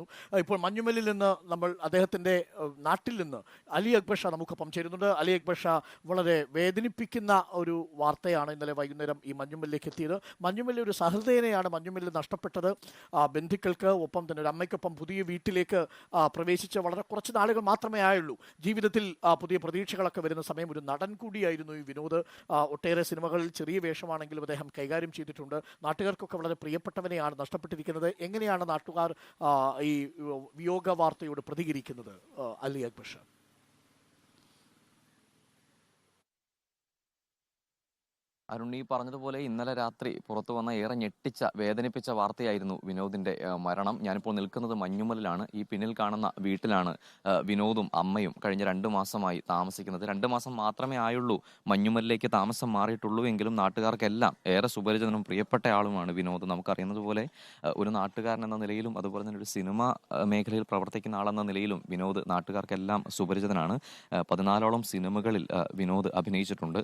പങ്കുവയ്ക്കുന്നു ഇപ്പോൾ മഞ്ഞുമലിൽ നിന്ന് നമ്മൾ അദ്ദേഹത്തിന്റെ നാട്ടിൽ നിന്ന് അലി അക്ബർ ഷാ നമുക്കൊപ്പം ചേരുന്നുണ്ട്. അലി അക്ബർ ഷാ വളരെ വേദനിപ്പിക്കുന്ന ഒരു വാർത്തയാണ് ഇന്നലെ വൈകുന്നേരം ഈ മഞ്ഞുമല്ലിലേക്ക് എത്തിയത്. മഞ്ഞുമല്ലി ഒരു സഹൃദയനെയാണ് മഞ്ഞുമല്ലി നഷ്ടപ്പെട്ടത്. ബന്ധുക്കൾക്ക് ഒപ്പം തന്നെ ഒരു അമ്മയ്ക്കൊപ്പം പുതിയ വീട്ടിലേക്ക് പ്രവേശിച്ച വളരെ കുറച്ച് നാളുകൾ മാത്രമേ ആയുള്ളൂ. ജീവിതത്തിൽ പുതിയ പ്രതീക്ഷകളൊക്കെ വരുന്ന സമയം ഒരു നടൻ കൂടിയായിരുന്നു ഈ വിനോദ്. ഒട്ടേറെ സിനിമകളിൽ ചെറിയ വേഷമാണെങ്കിലും അദ്ദേഹം കൈകാര്യം ചെയ്തിട്ടുണ്ട്. നാട്ടുകാർക്കൊക്കെ വളരെ പ്രിയപ്പെട്ടവനെയാണ് നഷ്ടപ്പെട്ടിരിക്കുന്നത്. എങ്ങനെയാണ് നാട്ടുകാർ ആ, ഈ വിയോഗ വാർത്തയോട് പ്രതികരിക്കുന്നത് അലി അക്ബർ ഷാ. അരുൺ ഈ പറഞ്ഞതുപോലെ ഇന്നലെ രാത്രി പുറത്തു വന്ന ഏറെ ഞെട്ടിച്ച വേദനിപ്പിച്ച വാർത്തയായിരുന്നു വിനോദിന്റെ മരണം. ഞാനിപ്പോൾ നിൽക്കുന്നത് മഞ്ഞുമലിലാണ്. ഈ പിന്നിൽ കാണുന്ന വീട്ടിലാണ് വിനോദും അമ്മയും കഴിഞ്ഞ രണ്ട് മാസമായി താമസിക്കുന്നത്. രണ്ട് മാസം മാത്രമേ ആയുള്ളൂ. മഞ്ഞുമലിലേക്ക് താമസം മാറിയിട്ടുള്ളൂ എങ്കിലും നാട്ടുകാർക്കെല്ലാം ഏറെ സുപരിചിതനും പ്രിയപ്പെട്ട ആളുമാണ് വിനോദ്. നമുക്കറിയുന്നത് പോലെ ഒരു നാട്ടുകാരൻ എന്ന നിലയിലും അതുപോലെ തന്നെ ഒരു സിനിമ മേഖലയിൽ പ്രവർത്തിക്കുന്ന ആളെന്ന നിലയിലും വിനോദ് നാട്ടുകാർക്കെല്ലാം സുപരിചിതനാണ്. പതിനാലോളം സിനിമകളിൽ വിനോദ് അഭിനയിച്ചിട്ടുണ്ട്.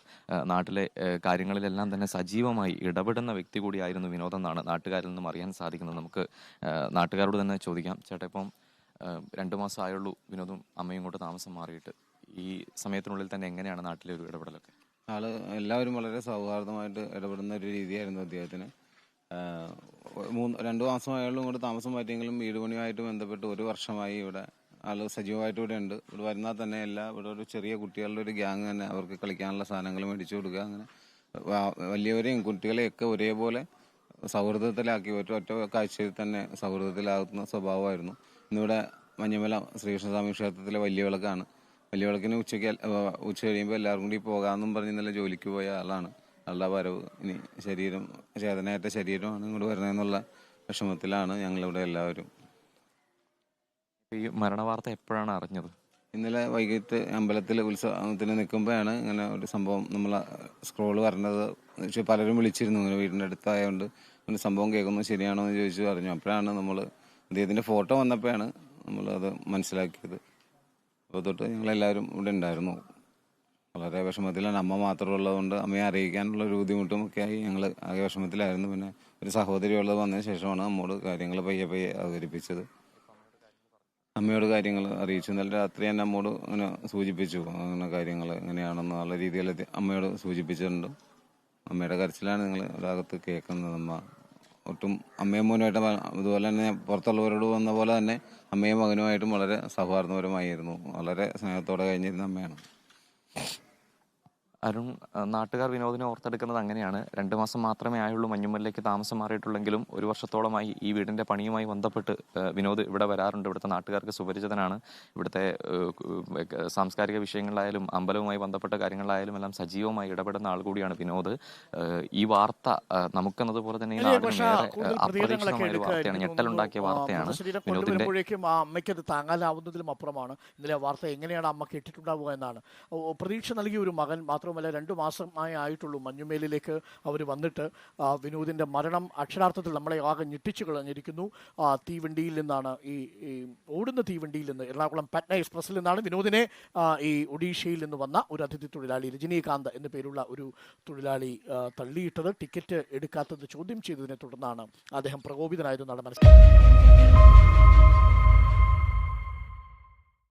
നാട്ടിലെ ഏഹ്, കാര്യങ്ങളിലെല്ലാം തന്നെ സജീവമായി ഇടപെടുന്ന വ്യക്തി കൂടിയായിരുന്നു വിനോദം എന്നാണ് നാട്ടുകാരിൽ നിന്നും അറിയാൻ സാധിക്കുന്നത്. നമുക്ക് നാട്ടുകാരോട് തന്നെ ചോദിക്കാം. ചേട്ടാ ഇപ്പം രണ്ടു മാസം ആയുള്ളൂ വിനോദും അമ്മയും കൂടെ താമസം മാറിയിട്ട്. ഈ സമയത്തിനുള്ളിൽ തന്നെ എങ്ങനെയാണ് നാട്ടിലെ ഒരു ഇടപെടലൊക്കെ? ആൾ എല്ലാവരും വളരെ സൗഹാർദ്ദമായിട്ട് ഇടപെടുന്ന ഒരു രീതിയായിരുന്നു അദ്ദേഹത്തിന്. മൂന്ന് രണ്ടു മാസമായാലും ഇങ്ങോട്ട് താമസം മാറ്റിയെങ്കിലും വീട് പണിയുമായിട്ട് ബന്ധപ്പെട്ട് ഒരു വർഷമായി ഇവിടെ ആൾ സജീവമായിട്ട് ഇവിടെ ഉണ്ട്. ഇവിടെ വരുന്നാൽ തന്നെ എല്ലാ ഇവിടെ ഒരു ചെറിയ കുട്ടികളുടെ ഒരു ഗ്യാങ് തന്നെ അവർക്ക് കളിക്കാനുള്ള സാധനങ്ങൾ മേടിച്ചു കൊടുക്കുക അങ്ങനെ വലിയവരെയും കുട്ടികളെയൊക്കെ ഒരേപോലെ സൗഹൃദത്തിലാക്കി ഒറ്റ ഒറ്റ കാഴ്ചയിൽ തന്നെ സൗഹൃദത്തിലാകുന്ന സ്വഭാവമായിരുന്നു. ഇന്നിവിടെ മഞ്ഞമല ശ്രീകൃഷ്ണസ്വാമി ക്ഷേത്രത്തിലെ വലിയ വിളക്കാണ് വലിയ വിളക്കിന് ഉച്ചയ്ക്ക് ഉച്ച കഴിയുമ്പോൾ എല്ലാവരും കൂടി പോകാമെന്നും പറഞ്ഞ് ഇന്നലെ ജോലിക്ക് പോയ ആളാണ്. ആളുടെ വരവ് ഇനി ശരീരം ചേതനയേറ്റ ശരീരമാണ് ഇങ്ങോട്ട് വരുന്നതെന്നുള്ള വിഷമത്തിലാണ് ഞങ്ങളിവിടെ എല്ലാവരും. ഈ മരണവാർത്ത എപ്പോഴാണ് അറിഞ്ഞത്? ഇന്നലെ വൈകിട്ട് അമ്പലത്തിൽ ഉത്സവത്തിന് നിൽക്കുമ്പോഴാണ് ഇങ്ങനെ ഒരു സംഭവം നമ്മൾ സ്ക്രോൾ പറഞ്ഞത്. പക്ഷെ പലരും വിളിച്ചിരുന്നു ഇങ്ങനെ വീടിന്റെ അടുത്തായതുകൊണ്ട് ഇങ്ങനെ സംഭവം കേൾക്കുന്നത് ശരിയാണോ എന്ന് ചോദിച്ചു പറഞ്ഞു. അപ്പോഴാണ് നമ്മൾ അദ്ദേഹത്തിന്റെ ഫോട്ടോ വന്നപ്പോഴാണ് നമ്മളത് മനസ്സിലാക്കിയത്. അപ്പോൾ തൊട്ട് ഞങ്ങളെല്ലാവരും ഇവിടെ ഉണ്ടായിരുന്നു. വളരെ വിഷമത്തിലാണ്. അമ്മ മാത്രമുള്ളതുകൊണ്ട് അമ്മയെ അറിയിക്കാനുള്ള ഒരു ബുദ്ധിമുട്ടും ഒക്കെ ആയി ഞങ്ങൾ ആകെ വിഷമത്തിലായിരുന്നു. പിന്നെ ഒരു സഹോദരി ഉള്ളത് വന്നതിന് ശേഷമാണ് നമ്മോട് കാര്യങ്ങൾ പയ്യെ പയ്യെ അവതരിപ്പിച്ചത്. അമ്മയോട് കാര്യങ്ങൾ അറിയിച്ചു. നല്ല രാത്രി തന്നെ അമ്മോട് അങ്ങനെ സൂചിപ്പിച്ചു. അങ്ങനെ കാര്യങ്ങൾ എങ്ങനെയാണെന്നുള്ള രീതിയിൽ അമ്മയോട് സൂചിപ്പിച്ചിട്ടുണ്ട്. അമ്മയുടെ കരച്ചിലാണ് നിങ്ങൾ ഒരാകത്ത് കേൾക്കുന്നത് അമ്മ. ഒട്ടും അമ്മയും മോനുമായിട്ട് അതുപോലെ തന്നെ പുറത്തുള്ളവരോട് വന്ന പോലെ തന്നെ അമ്മയും മകനുമായിട്ടും വളരെ സൗഹാർദ്ദപരമായിരുന്നു. വളരെ സ്നേഹത്തോടെ കഴിഞ്ഞിരുന്ന അമ്മയാണ്. അരുൺ നാട്ടുകാർ വിനോദിനെ ഓർത്തെടുക്കുന്നത് അങ്ങനെയാണ്. രണ്ട് മാസം മാത്രമേ ആയുള്ളൂ മഞ്ഞുമല്ലേക്ക് താമസം മാറിയിട്ടുള്ളെങ്കിലും ഒരു വർഷത്തോളമായി ഈ വീടിന്റെ പണിയുമായി ബന്ധപ്പെട്ട് വിനോദ് ഇവിടെ വരാറുണ്ട്. ഇവിടുത്തെ നാട്ടുകാർക്ക് സുപരിചിതനാണ്. ഇവിടുത്തെ സാംസ്കാരിക വിഷയങ്ങളിലായാലും അമ്പലവുമായി ബന്ധപ്പെട്ട കാര്യങ്ങളിലായാലും എല്ലാം സജീവമായി ഇടപെടുന്ന ആൾ കൂടിയാണ് വിനോദ്. ഈ വാർത്ത നമുക്കെന്നതുപോലെ തന്നെ അപ്രതീക്ഷിതമായ വാർത്തയാണ്. ഞെട്ടലുണ്ടാക്കിയ വാർത്തയാണ്. വിനോദിന്റെ കൊണ്ടുവരുമ്പോഴേക്കും അമ്മയ്ക്ക് അത് താങ്ങാനാവുന്നതിലും അപ്പുറമാണ്. ഇന്നലെ വാർത്ത എങ്ങനെയാണ് അമ്മ കേട്ടിട്ടുണ്ടാവുക എന്നാണ്. പ്രതീക്ഷ നൽകിയ ഒരു മകൻ മാത്രമല്ല രണ്ട് മാസമായി ആയിട്ടുള്ളൂ മഞ്ഞുമേലിലേക്ക് അവർ വന്നിട്ട് വിനോദിന്റെ മരണം അക്ഷരാർത്ഥത്തിൽ നമ്മളെ ആകെ ഞെട്ടിച്ചു കളഞ്ഞിരിക്കുന്നു. തീവണ്ടിയിൽ നിന്നാണ് ഈ ഓടുന്ന തീവണ്ടിയിൽ നിന്ന് എറണാകുളം പറ്റ്ന എക്സ്പ്രസ്സിൽ നിന്നാണ് വിനോദിനെ ഈ ഒഡീഷയിൽ നിന്ന് വന്ന ഒരു അതിഥി തൊഴിലാളി രജനീകാന്ത് എന്ന പേരുള്ള ഒരു തൊഴിലാളി തള്ളിയിട്ടത്. ടിക്കറ്റ് എടുക്കാത്തത് ചോദ്യം ചെയ്തതിനെ തുടർന്നാണ് അദ്ദേഹം പ്രകോപിതനായതെന്നാണ് മനസ്സിലാക്കുന്നത്.